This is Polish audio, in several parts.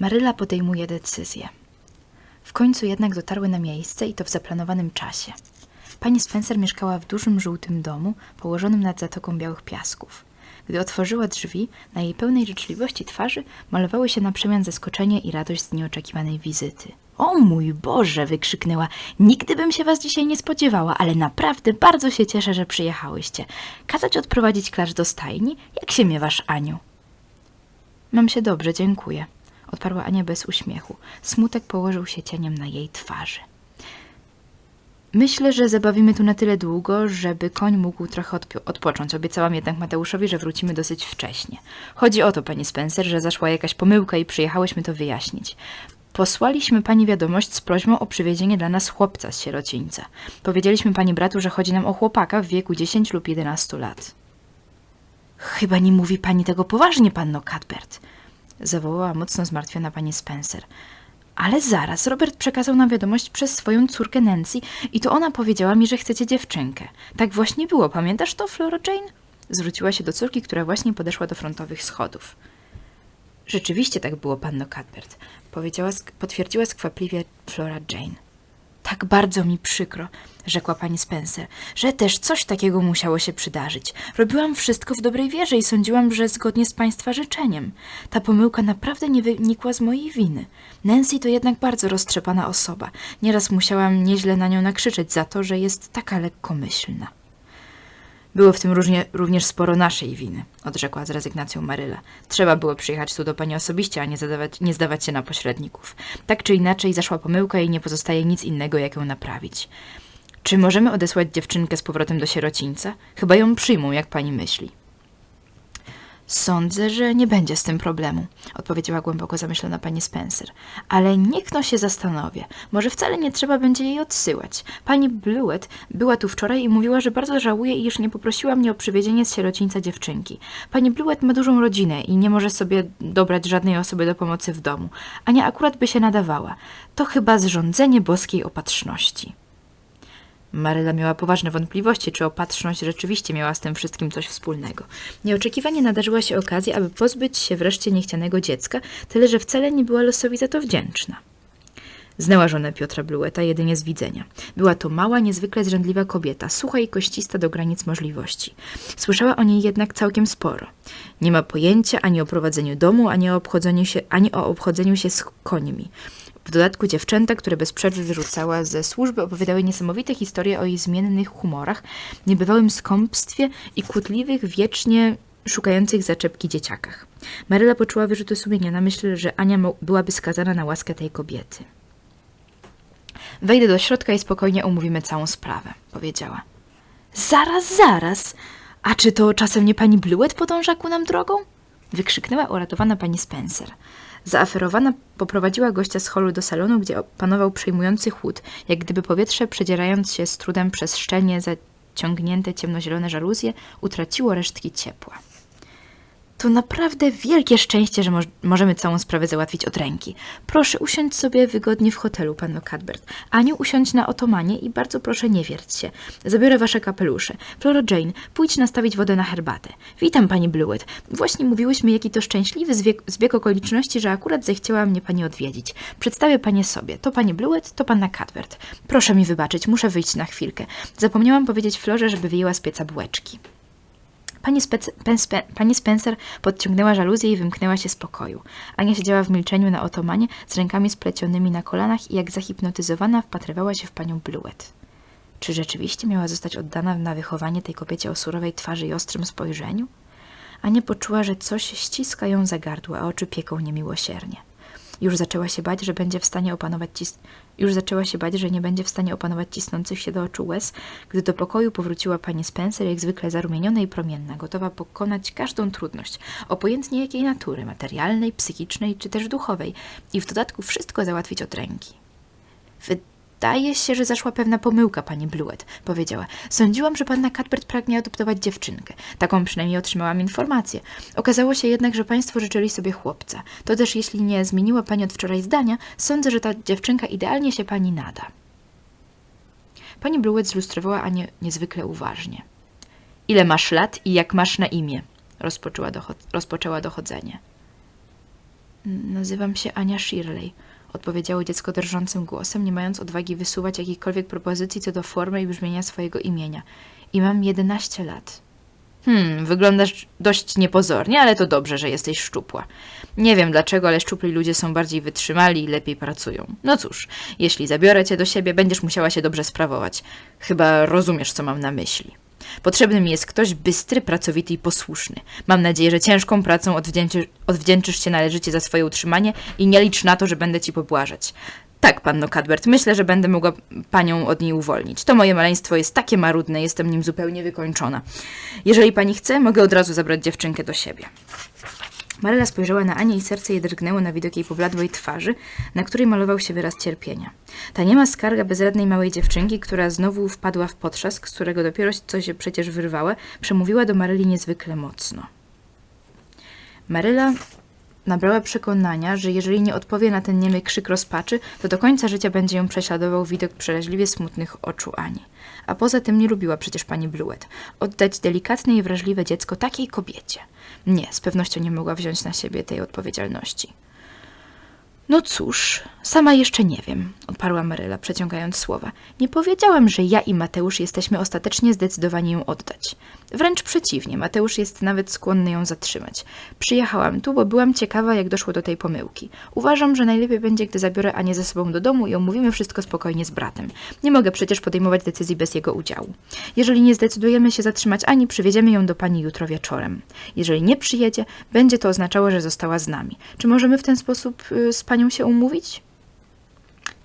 Maryla podejmuje decyzję. W końcu jednak dotarły na miejsce i to w zaplanowanym czasie. Pani Spencer mieszkała w dużym żółtym domu położonym nad zatoką białych piasków. Gdy otworzyła drzwi, na jej pełnej życzliwości twarzy malowały się na przemian zaskoczenie i radość z nieoczekiwanej wizyty. O mój Boże! wykrzyknęła. Nigdy bym się was dzisiaj nie spodziewała, ale naprawdę bardzo się cieszę, że przyjechałyście. Kazać odprowadzić klacz do stajni? Jak się miewasz, Aniu? Mam się dobrze, dziękuję. Odparła Ania bez uśmiechu. Smutek położył się cieniem na jej twarzy. Myślę, że zabawimy tu na tyle długo, żeby koń mógł trochę odpocząć. Obiecałam jednak Mateuszowi, że wrócimy dosyć wcześnie. Chodzi o to, pani Spencer, że zaszła jakaś pomyłka i przyjechałyśmy to wyjaśnić. Posłaliśmy pani wiadomość z prośbą o przywiezienie dla nas chłopca z sierocińca. Powiedzieliśmy pani bratu, że chodzi nam o chłopaka w wieku 10 lub 11 lat. Chyba nie mówi pani tego poważnie, panno Cuthbert, zawołała mocno zmartwiona pani Spencer. Ale zaraz, Robert przekazał nam wiadomość przez swoją córkę Nancy i to ona powiedziała mi, że chcecie dziewczynkę. Tak właśnie było, pamiętasz to, Flora Jane? Zwróciła się do córki, która właśnie podeszła do frontowych schodów. Rzeczywiście tak było, panno Cuthbert, powiedziała, potwierdziła skwapliwie Flora Jane. Tak bardzo mi przykro, rzekła pani Spencer, że też coś takiego musiało się przydarzyć. Robiłam wszystko w dobrej wierze i sądziłam, że zgodnie z państwa życzeniem. Ta pomyłka naprawdę nie wynikła z mojej winy. Nancy to jednak bardzo roztrzepana osoba. Nieraz musiałam nieźle na nią nakrzyczeć za to, że jest taka lekkomyślna. Było w tym różnie, również sporo naszej winy, odrzekła z rezygnacją Maryla. Trzeba było przyjechać tu do pani osobiście, a nie, zadawać, nie zdawać się na pośredników. Tak czy inaczej zaszła pomyłka i nie pozostaje nic innego, jak ją naprawić. Czy możemy odesłać dziewczynkę z powrotem do sierocińca? Chyba ją przyjmą, jak pani myśli. Sądzę, że nie będzie z tym problemu, odpowiedziała głęboko zamyślona pani Spencer. Ale niech no się zastanowię. Może wcale nie trzeba będzie jej odsyłać. Pani Blewett była tu wczoraj i mówiła, że bardzo żałuje, iż nie poprosiła mnie o przywiezienie z sierocińca dziewczynki. Pani Blewett ma dużą rodzinę i nie może sobie dobrać żadnej osoby do pomocy w domu. Ania akurat by się nadawała. To chyba zrządzenie boskiej opatrzności. Maryla miała poważne wątpliwości, czy opatrzność rzeczywiście miała z tym wszystkim coś wspólnego. Nieoczekiwanie nadarzyła się okazja, aby pozbyć się wreszcie niechcianego dziecka, tyle że wcale nie była losowi za to wdzięczna. Znała żonę Piotra Blueta jedynie z widzenia. Była to mała, niezwykle zrzędliwa kobieta, sucha i koścista do granic możliwości. Słyszała o niej jednak całkiem sporo. Nie ma pojęcia ani o prowadzeniu domu, ani o obchodzeniu się, ani o obchodzeniu się z końmi. W dodatku dziewczęta, które bez przerwy wyrzucała ze służby, opowiadały niesamowite historie o jej zmiennych humorach, niebywałym skąpstwie i kłótliwych, wiecznie szukających zaczepki dzieciakach. Maryla poczuła wyrzuty sumienia na myśl, że Ania byłaby skazana na łaskę tej kobiety. Wejdę do środka i spokojnie omówimy całą sprawę, powiedziała. Zaraz, zaraz! A czy to czasem nie pani Bluet podąża ku nam drogą? Wykrzyknęła uratowana pani Spencer. Zaaferowana poprowadziła gościa z holu do salonu, gdzie panował przejmujący chłód, jak gdyby powietrze, przedzierając się z trudem przez szczelnie zaciągnięte ciemnozielone żaluzje, utraciło resztki ciepła. To naprawdę wielkie szczęście, że moż- możemy całą sprawę załatwić od ręki. Proszę usiąść sobie wygodnie w hotelu, panno Cadbert. Aniu, usiądź na otomanie i bardzo proszę nie wierć się. Zabiorę wasze kapelusze. Flora Jane, pójdź nastawić wodę na herbatę. Witam, pani Blewett. Właśnie mówiłyśmy, jaki to szczęśliwy zbieg, zbieg okoliczności, że akurat zechciała mnie pani odwiedzić. Przedstawię panie sobie. To pani Blewett, to panna Cadbert. Proszę mi wybaczyć, muszę wyjść na chwilkę. Zapomniałam powiedzieć Florze, żeby wyjęła z pieca bułeczki. Pani, pani Spencer podciągnęła żaluzję i wymknęła się z pokoju. Ania siedziała w milczeniu na otomanie z rękami splecionymi na kolanach i jak zahipnotyzowana wpatrywała się w panią Blewett. Czy rzeczywiście miała zostać oddana na wychowanie tej kobiecie o surowej twarzy i ostrym spojrzeniu? Ania poczuła, że coś ściska ją za gardło, a oczy pieką niemiłosiernie. Już zaczęła się bać, że będzie w stanie opanować cis... Już zaczęła się bać, że nie będzie w stanie opanować cisnących się do oczu łez, gdy do pokoju powróciła pani Spencer, jak zwykle zarumieniona i promienna, gotowa pokonać każdą trudność, obojętnie jakiej natury, materialnej, psychicznej czy też duchowej, i w dodatku wszystko załatwić od ręki. Wydaje się, że zaszła pewna pomyłka, pani Blewett, powiedziała. Sądziłam, że panna Cuthbert pragnie adoptować dziewczynkę. Taką przynajmniej otrzymałam informację. Okazało się jednak, że państwo życzyli sobie chłopca. To też, jeśli nie zmieniła pani od wczoraj zdania, sądzę, że ta dziewczynka idealnie się pani nada. Pani Blewett zlustrowała Anię niezwykle uważnie. Ile masz lat i jak masz na imię? Rozpoczęła, dochod- rozpoczęła dochodzenie. Nazywam się Ania Shirley, odpowiedziało dziecko drżącym głosem, nie mając odwagi wysuwać jakichkolwiek propozycji co do formy i brzmienia swojego imienia. I mam 11 lat. Hmm, wyglądasz dość niepozornie, ale to dobrze, że jesteś szczupła. Nie wiem dlaczego, ale szczupli ludzie są bardziej wytrzymali i lepiej pracują. No cóż, jeśli zabiorę cię do siebie, będziesz musiała się dobrze sprawować. Chyba rozumiesz, co mam na myśli. Potrzebny mi jest ktoś bystry, pracowity i posłuszny. Mam nadzieję, że ciężką pracą odwdzięczy, odwdzięczysz się należycie za swoje utrzymanie i nie licz na to, że będę ci pobłażać. Tak, panno Cadbert, myślę, że będę mogła panią od niej uwolnić. To moje maleństwo jest takie marudne, jestem nim zupełnie wykończona. Jeżeli pani chce, mogę od razu zabrać dziewczynkę do siebie. Maryla spojrzała na Anię i serce jej drgnęło na widok jej pobladłej twarzy, na której malował się wyraz cierpienia. Ta niema skarga bezradnej małej dziewczynki, która znowu wpadła w potrzask, z którego dopiero co się przecież wyrwała, przemówiła do Maryli niezwykle mocno. Maryla nabrała przekonania, że jeżeli nie odpowie na ten niemy krzyk rozpaczy, to do końca życia będzie ją prześladował widok przeraźliwie smutnych oczu Ani. A poza tym nie lubiła przecież pani Bluet. Oddać delikatne i wrażliwe dziecko takiej kobiecie. Nie, z pewnością nie mogła wziąć na siebie tej odpowiedzialności. No cóż, sama jeszcze nie wiem, odparła Maryla, przeciągając słowa. Nie powiedziałam, że ja i Mateusz jesteśmy ostatecznie zdecydowani ją oddać. Wręcz przeciwnie, Mateusz jest nawet skłonny ją zatrzymać. Przyjechałam tu, bo byłam ciekawa, jak doszło do tej pomyłki. Uważam, że najlepiej będzie, gdy zabiorę Anię ze sobą do domu i omówimy wszystko spokojnie z bratem. Nie mogę przecież podejmować decyzji bez jego udziału. Jeżeli nie zdecydujemy się zatrzymać Ani, przywieziemy ją do pani jutro wieczorem. Jeżeli nie przyjedzie, będzie to oznaczało, że została z nami. Czy możemy w ten sposób y, z panią się umówić?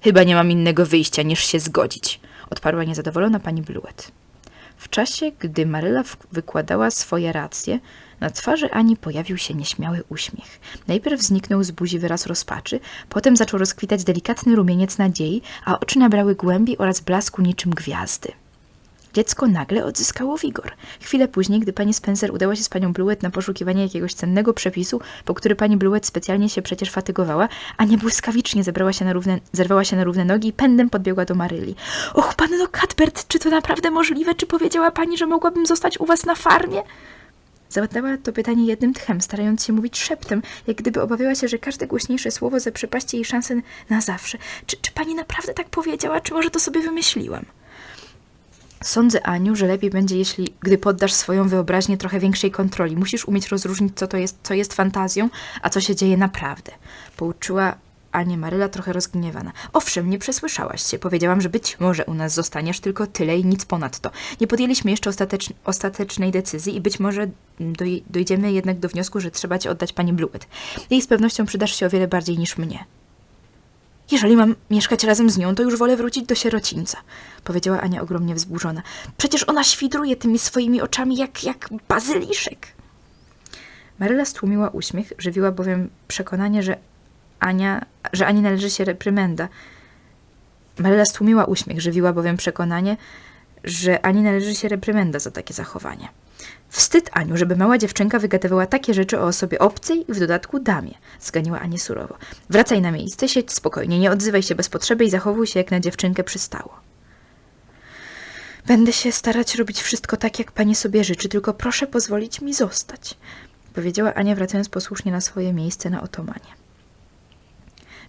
Chyba nie mam innego wyjścia niż się zgodzić, odparła niezadowolona pani Bluet. W czasie, gdy Maryla wykładała swoje racje, na twarzy Ani pojawił się nieśmiały uśmiech. Najpierw zniknął z buzi wyraz rozpaczy, potem zaczął rozkwitać delikatny rumieniec nadziei, a oczy nabrały głębi oraz blasku niczym gwiazdy. Dziecko nagle odzyskało wigor. Chwilę później, gdy pani Spencer udała się z panią Bluet na poszukiwanie jakiegoś cennego przepisu, po który pani Bluet specjalnie się przecież fatygowała, Ania błyskawicznie zebrała się na równe, zerwała się na równe nogi i pędem podbiegła do Maryli. Och, panno Cuthbert, czy to naprawdę możliwe? Czy powiedziała pani, że mogłabym zostać u was na farmie? Zadała to pytanie jednym tchem, starając się mówić szeptem, jak gdyby obawiała się, że każde głośniejsze słowo zaprzepaści jej szansę na zawsze. Czy, czy pani naprawdę tak powiedziała, czy może to sobie wymyśliłam? Sądzę, Aniu, że lepiej będzie, jeśli gdy poddasz swoją wyobraźnię trochę większej kontroli. Musisz umieć rozróżnić, co to jest, co jest fantazją, a co się dzieje naprawdę. Pouczyła Anię Maryla trochę rozgniewana. Owszem, nie przesłyszałaś się. Powiedziałam, że być może u nas zostaniesz tylko tyle i nic ponadto. Nie podjęliśmy jeszcze ostatecz ostatecznej decyzji i być może doj dojdziemy jednak do wniosku, że trzeba cię oddać pani Bluet. Jej z pewnością przydasz się o wiele bardziej niż mnie. Jeżeli mam mieszkać razem z nią, to już wolę wrócić do sierocińca, powiedziała Ania ogromnie wzburzona. Przecież ona świdruje tymi swoimi oczami jak, jak bazyliszek. Maryla stłumiła uśmiech, żywiła bowiem przekonanie, że Ania, że Ani należy się reprymenda. Maryla stłumiła uśmiech, żywiła bowiem przekonanie, że Ani należy się reprymenda za takie zachowanie. Wstyd, Aniu, żeby mała dziewczynka wygadywała takie rzeczy o osobie obcej i w dodatku damie, zganiła Anię surowo. Wracaj na miejsce, siedź spokojnie, nie odzywaj się bez potrzeby i zachowuj się jak na dziewczynkę przystało. Będę się starać robić wszystko tak, jak pani sobie życzy, tylko proszę pozwolić mi zostać, powiedziała Ania, wracając posłusznie na swoje miejsce na otomanie.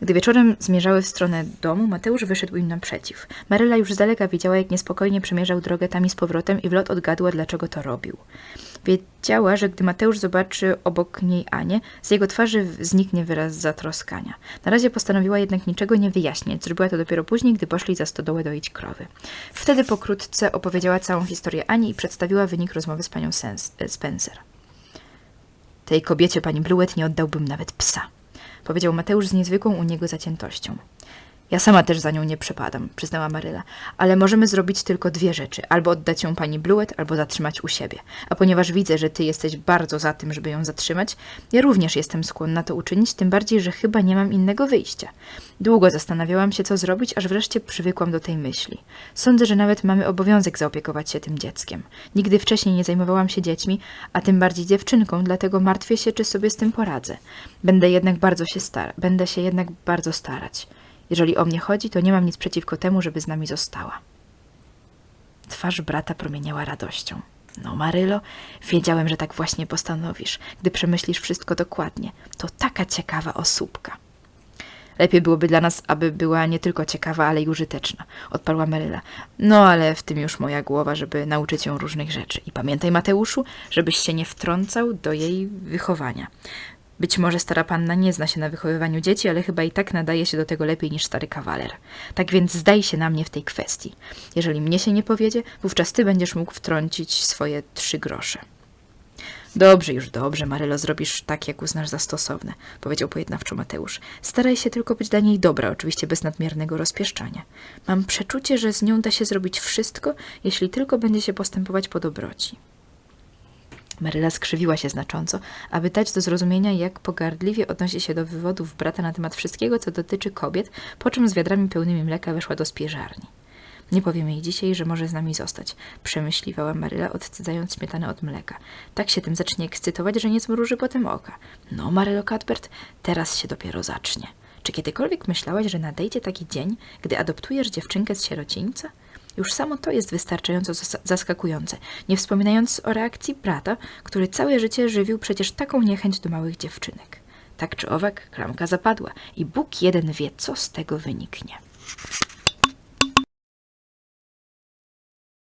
Gdy wieczorem zmierzały w stronę domu, Mateusz wyszedł im naprzeciw. Maryla już z daleka widziała, jak niespokojnie przemierzał drogę tam i z powrotem i w lot odgadła, dlaczego to robił. Wiedziała, że gdy Mateusz zobaczy obok niej Anię, z jego twarzy zniknie wyraz zatroskania. Na razie postanowiła jednak niczego nie wyjaśniać. Zrobiła to dopiero później, gdy poszli za stodołę doić krowy. Wtedy pokrótce opowiedziała całą historię Ani i przedstawiła wynik rozmowy z panią Spencer. Tej kobiecie pani Bluet nie oddałbym nawet psa powiedział Mateusz z niezwykłą u niego zaciętością. Ja sama też za nią nie przepadam, przyznała Maryla, ale możemy zrobić tylko dwie rzeczy. Albo oddać ją pani Bluet, albo zatrzymać u siebie. A ponieważ widzę, że ty jesteś bardzo za tym, żeby ją zatrzymać, ja również jestem skłonna to uczynić, tym bardziej, że chyba nie mam innego wyjścia. Długo zastanawiałam się, co zrobić, aż wreszcie przywykłam do tej myśli. Sądzę, że nawet mamy obowiązek zaopiekować się tym dzieckiem. Nigdy wcześniej nie zajmowałam się dziećmi, a tym bardziej dziewczynką, dlatego martwię się, czy sobie z tym poradzę. Będę jednak bardzo się stara, będę się jednak bardzo starać. Jeżeli o mnie chodzi, to nie mam nic przeciwko temu, żeby z nami została. Twarz brata promieniała radością. No, Marylo, wiedziałem, że tak właśnie postanowisz, gdy przemyślisz wszystko dokładnie. To taka ciekawa osóbka. Lepiej byłoby dla nas, aby była nie tylko ciekawa, ale i użyteczna, odparła Maryla. No, ale w tym już moja głowa, żeby nauczyć ją różnych rzeczy. I pamiętaj, Mateuszu, żebyś się nie wtrącał do jej wychowania. Być może stara panna nie zna się na wychowywaniu dzieci, ale chyba i tak nadaje się do tego lepiej niż stary kawaler. Tak więc zdaj się na mnie w tej kwestii. Jeżeli mnie się nie powiedzie, wówczas ty będziesz mógł wtrącić swoje trzy grosze. Dobrze, już dobrze, Marylo, zrobisz tak, jak uznasz za stosowne, powiedział pojednawczo Mateusz. Staraj się tylko być dla niej dobra, oczywiście bez nadmiernego rozpieszczania. Mam przeczucie, że z nią da się zrobić wszystko, jeśli tylko będzie się postępować po dobroci. Maryla skrzywiła się znacząco, aby dać do zrozumienia, jak pogardliwie odnosi się do wywodów brata na temat wszystkiego, co dotyczy kobiet, po czym z wiadrami pełnymi mleka weszła do spieżarni. Nie powiem jej dzisiaj, że może z nami zostać, przemyśliwała Maryla, odcydzając śmietanę od mleka. Tak się tym zacznie ekscytować, że nie zmruży potem oka. No, Marylo Cuthbert, teraz się dopiero zacznie. Czy kiedykolwiek myślałaś, że nadejdzie taki dzień, gdy adoptujesz dziewczynkę z sierocińca? Już samo to jest wystarczająco zas- zaskakujące, nie wspominając o reakcji brata, który całe życie żywił przecież taką niechęć do małych dziewczynek. Tak czy owak, klamka zapadła i Bóg jeden wie, co z tego wyniknie.